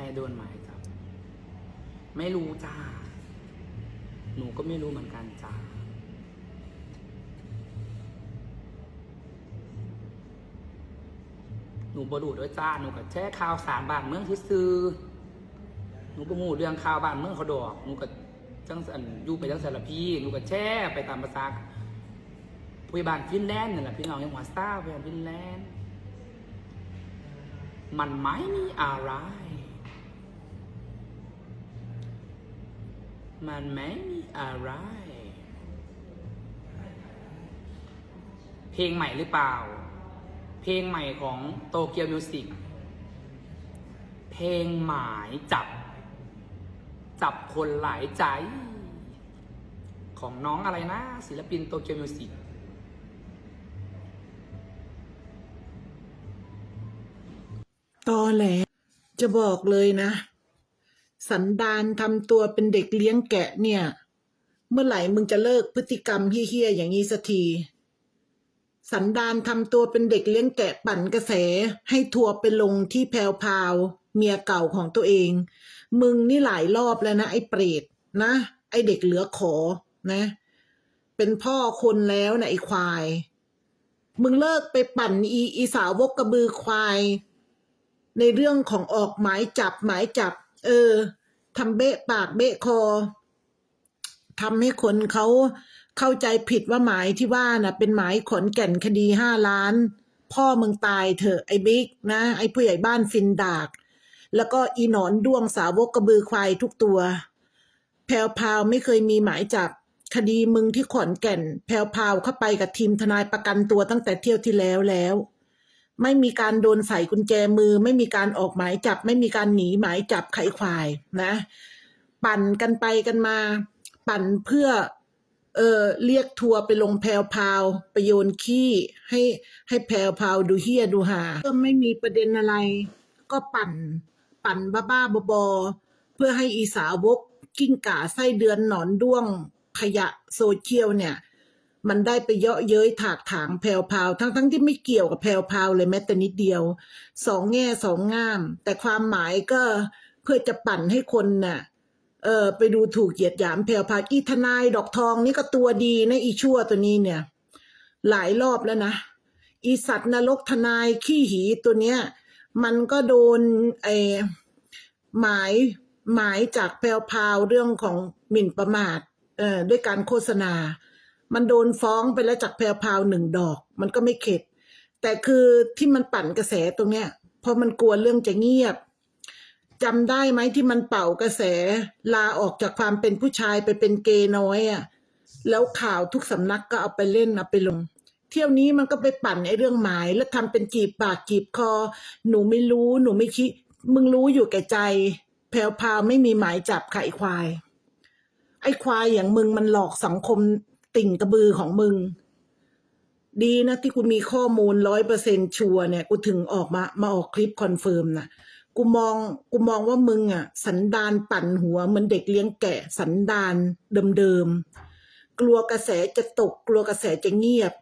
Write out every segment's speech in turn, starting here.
รโดนหมายจับ ไม่รู้จ้า หนูก็ไม่รู้เหมือนกันจ้า หนูบดูด้วยจ้า หนูก็แช่ข่าวสารบ้านเมืองที่ซื้อ หนูก็มูเรื่องข่าวบ้านเมืองเขาดอก หนูก็จังสันยู่ไปจังสันละพี่ หนูก็แช่ไปตามภาษาพยาบาลฟินแลนด์นี่แหละพี่น้องยังหัวซ่าพยาบาลฟินแลนด์มันไม่มีอะไร มันไม่มีอะไร เพลงใหม่หรือเปล่า เพลงใหม่ของโตเกียวมิวสิกเพลงหมายจับ จับคนหลายใจ ของน้องอะไรนะ ศิลปินโตเกียวมิวสิกตอแหลจะบอกเลยนะ สันดานทำตัวเป็นเด็กเลี้ยงแกะเนี่ย เมื่อไหร่มึงจะเลิกพฤติกรรมเฮี้ยๆอย่างนี้สักที สันดานทำตัวเป็นเด็กเลี้ยงแกะปั่นกระแส ให้ทัวร์ไปลงที่แพรวพาวเมียเก่าของตัวเอง มึงนี่หลายรอบแล้วนะ ไอ้เปรตนะ ไอ้เด็กเหลือขอนะ เป็นพ่อคนแล้วนะไอ้ควาย มึงเลิกไปปั่นอีอีสาวกกระบือควาย ในเรื่องของออกหมายจับหมายจับ เออทำเบะปากเบะคอทำให้คนเขาเข้าใจผิดว่าหมายที่ว่าน่ะ เป็นหมายขอนแก่นคดีห้าล้าน พ่อมึงตายเถอะไอ้บิ๊กนะ ไอ้ผู้ใหญ่บ้านฟินดาก แล้วก็อีหนอนด้วงสาวกกระบือควายทุกตัว แพรวพาวไม่เคยมีหมายจับคดีมึงที่ขอนแก่น แพรวพาวเข้าไปกับทีมทนายประกันตัวตั้งแต่เที่ยวที่แล้วแล้ว ไม่มีการโดนใส่กุญแจมือ ไม่มีการออกหมายจับ ไม่มีการหนีหมายจับไขควายนะ ปั่นกันไปกันมา ปั่นเพื่อเออเรียกทัวร์ไปลงแพรวพาวไปโยนขี้ให้ให้แพรวพาวดูเฮียดูหาก็ไม่มีประเด็นอะไร ก็ปั่น ปั่นบ้าๆบอเพื่อให้อีสาวกกิ้งก่าไส้เดือนหนอนด้วงขยะโซเชียลเนี่ย มันได้ไปเยาะเย้ยถากถางแพรวพาวทั้งทั้งที่ไม่เกี่ยวกับแพรวพาวเลยแม้แต่นิดเดียวสองแง่สองงาม แต่ความหมายก็เพื่อจะปั่นให้คนน่ะเออไปดูถูกเหยียดหยามแพรวพาวอีทนายดอกทองนี่ก็ตัวดีนะอีชั่วตัวนี้เนี่ย หลายรอบแล้วนะอีสัตว์นรกทนายขี้หีตัวเนี้ย มันก็โดนไอหมายหมายจากแพรวพาวเรื่องของหมิ่นประมาทเอ่อด้วยการโฆษณา มันโดนฟ้องไปแล้วจากแพรพาวหนึ่งดอก มันก็ไม่เข็ด แต่คือที่มันปั่นกระแสตรงเนี้ยเพราะมันกลัวเรื่องจะเงียบจำได้ไหมที่มันเป่ากระแส ลาออกจากความเป็นผู้ชายไปเป็นเกย์น้อยอะ่ะแล้วข่าวทุกสำนักก็เอาไปเล่นเอาไปลง เที่ยวนี้มันก็ไปปั่นไอ้เรื่องหมาย แล้วทำเป็นจีบปากจีบคอ หนูไม่รู้หนูไม่คิดมึงรู้อยู่แก่ใจแพรวพาวไม่มีหมายจับไข่ควาย ไอ้ควายอย่างมึงมันหลอกสังคม ติ่งกระบือของมึง ดีนะที่กูมีข้อมูลร้อยเปอร์เซ็นชัวร์เนี่ย กูถึงออกมามาออกคลิปคอนเฟิร์มนะกูมองกูมองว่ามึงอะ สันดานปั่นหัวเหมือนเด็กเลี้ยงแกะสันดานเดิมๆกลัวกระแสจะตก กลัวกระแสจะเงียบ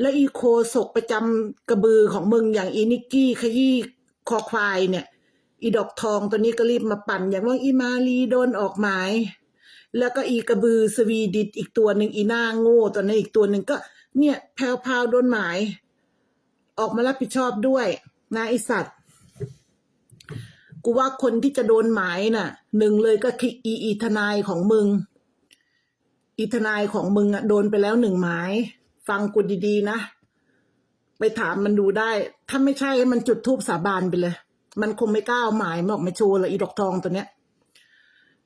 และอีโคศกประจำกระบือของมึงอย่างอีนิกกี้ขยี้คอควายเนี่ย อีดอกทองตัวนี้ก็รีบมาปั่นอย่างว่าอีมาลีโดนออกหมาย แล้วก็อีกระบือสวีดิตอีกตัวหนึ่งอีหน้าโง่ตัวนั้นอีกตัวหนึ่งก็ เนี่ยแพรวพาวโดนหมาย ออกมารับผิดชอบด้วยนะไอสัตว์กูว่าคนที่จะโดนหมายน่ะหนึ่งเลยก็คืออีอีทนายของมึง อีทนายของมึงอะโดนไปแล้วหนึ่งหมาย ฟังกูดีๆนะ ไปถามมันดูได้ ถ้าไม่ใช่มันจุดทูบสาบานไปเลย มันคงไม่กล้าหมายมาออกมาโชว์หรอกอีดอกทองตัวเนี้ย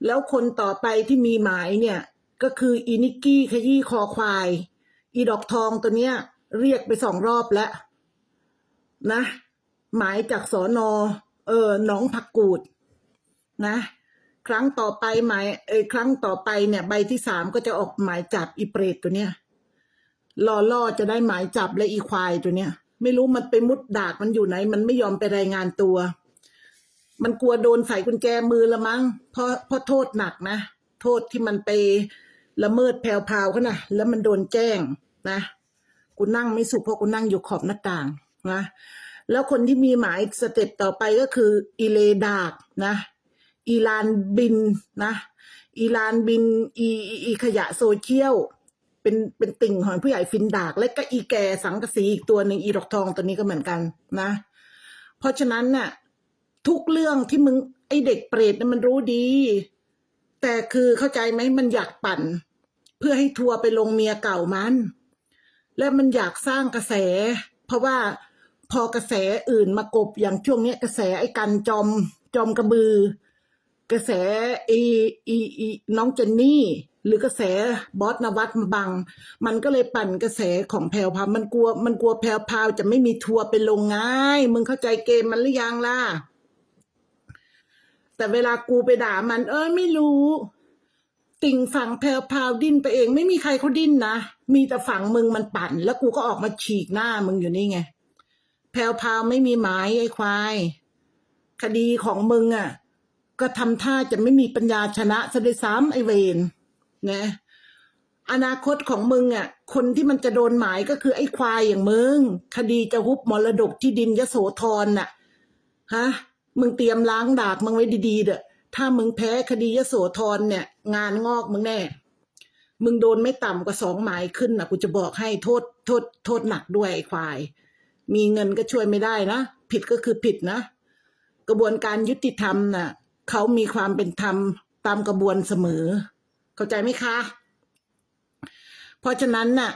แล้วคนต่อไปที่มีหมายเนี่ย ก็คืออีนิกกี้ขยี้คอควาย อีดอกทองตัวเนี้ย เรียกไปสองรอบแล้วนะ หมายจากสอนอเออหนองผักกูดนะ ครั้งต่อไปหมายเอยครั้งต่อไปเนี่ย ใบที่สามก็จะออกหมายจับอีเปรตตัวเนี้ยล่อล่อจะได้หมายจับและอีควายตัวเนี้ย ไม่รู้มันไปมุดดากมันอยู่ไหน มันไม่ยอมไปรายงานตัว มันกลัวโดนใส่กุญแจมือละมั้งเพราะเพราะโทษหนักนะ โทษที่มันไปละเมิดแพรวพาวเขานะแล้วมันโดนแจ้งนะกูนั่งไม่สุขเพราะกูนั่งอยู่ขอบหน้าต่างนะแล้วคนที่มีหมายสเต็ปต่อไปก็คืออีเลดากนะอีลานบินนะอีลานบินอีอีขยะโซเชียลเป็นเป็นติ่งของผู้ใหญ่ฟินดาก และก็อีแกสังกะสีอีกตัวหนึ่งอีดอกทองตัวนี้ก็เหมือนกันนะ เพราะฉะนั้นน่ะ ทุกเรื่องที่มึงไอเด็กเปรตนะมันรู้ดี แต่คือเข้าใจไหมมันอยากปั่น เพื่อให้ทัวร์ไปลงเมียเก่ามัน และมันอยากสร้างกระแส เพราะว่าพอกระแสอื่นมากบอย่างช่วงเนี้ยกระแสไอ้กันจอมจอมกระบือ กระแสอีอีอีน้องเจนนี่ หรือกระแสบอสนวัตมาบัง มันก็เลยปั่นกระแสของแพรวพาวมันกลัวมันกลัวแพรวพาวจะไม่มีทัวร์ไปลงง่าย มึงเข้าใจเกมมันหรือยังล่ะ แต่เวลากูไปด่ามัน เอ้ยไม่รู้ ติ่งฝั่งแพรพาวดิ้นไปเอง ไม่มีใครเขาดิ้นนะ มีแต่ฝั่งมึงมันปั่น แล้วกูก็ออกมาฉีกหน้ามึงอยู่นี่ไง แพรพาวไม่มีหมายไอ้ควาย คดีของมึงอะ ก็ทำท่าจะไม่มีปัญญาชนะซะด้วยซ้ำไอเวนนะอนาคตของมึงอะ คนที่มันจะโดนหมายก็คือไอ้ควายอย่างมึง คดีจะฮุบมรดกที่ดินยโสธรน่ะ ฮะ มึงเตรียมล้างดากมึงไว้ดีๆเด้อถ้ามึงแพ้คดียโสธรเนี่ย งานงอกมึงแน่ มึงโดนไม่ต่ำกว่าสองหมายขึ้นนะกูจะบอกให้โทษโทษโทษหนักด้วยไอ้ควาย มีเงินก็ช่วยไม่ได้นะ ผิดก็คือผิดนะ กระบวนการยุติธรรมน่ะเขามีความเป็นธรรมตามกระบวนเสมอ เข้าใจไหมคะ เพราะฉะนั้นน่ะ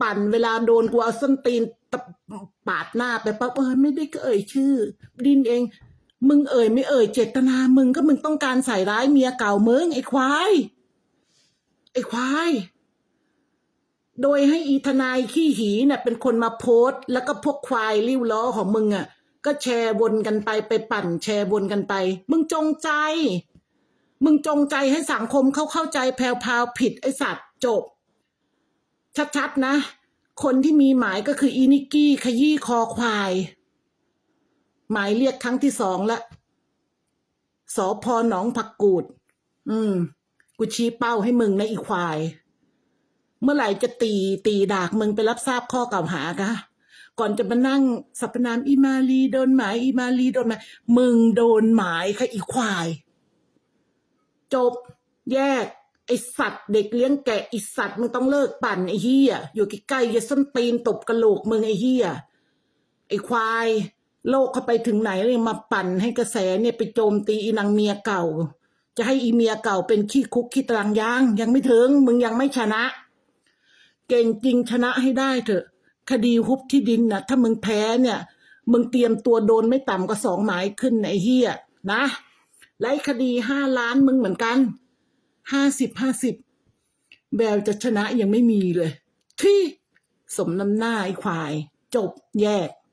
ปั่นเวลาโดนกูเอาส้นตีนตปาดหน้าไปปั๊บเออไม่ได้เอ่ยชื่อ ดินเอง มึงเอ่ยไม่เอ่ยเจตนามึงก็มึงต้องการใส่ร้ายเมียเก่ามึงไอ้ควายไอ้ควายโดยให้อีทนายขี้หีเนี่ยเป็นคนมาโพสต์ แล้วก็พวกควายริ้วล้อของมึงอะ ก็แชร์วนกันไปไปปั่น แชร์วนกันไป มึงจงใจ มึงจงใจให้สังคมเขาเข้าใจแพรวๆผิดไอสัตว์จบ ชัดๆนะ คนที่มีหมายก็คืออีนิกกี้ขยี้คอควาย หมายเรียกครั้งที่สองละสอพอหนองผักกูด อืม กูชี้เป้าให้มึงนะอีควาย เมื่อไหร่จะตีตีดากมึงไปรับทราบข้อกล่าวหากะก่อนจะมานั่งสรรพนามอีมาลีโดนหมายอีมาลีโดนหมายมึงโดนหมายค่ะอีควาย จบแยก ไอสัตว์เด็กเลี้ยงแกะไอสัตว์มึงต้องเลิกปั่นไอเฮียอยู่ใกล้ๆอย่าส้นตีนตบกระโหลกมึงไอเฮียไอควาย โลกเข้าไปถึงไหนเลยมาปั่นให้กระแสเนี่ยไปโจมตีอีนางเมียเก่า จะให้อีเมียเก่าเป็นขี้คุกขี้ตารางยาง ยังไม่ถึง มึงยังไม่ชนะ เก่งจริงชนะให้ได้เถอะ คดีฮุบที่ดินนะถ้ามึงแพ้เนี่ย มึงเตรียมตัวโดนไม่ต่ำกว่าสองหมายขึ้นไอเฮียนะ และคดีห้าล้านมึงเหมือนกัน ห้าสิบห้าสิบแววจะชนะยังไม่มีเลย ที่สมน้ำหน้าไอ้ควาย จบแยก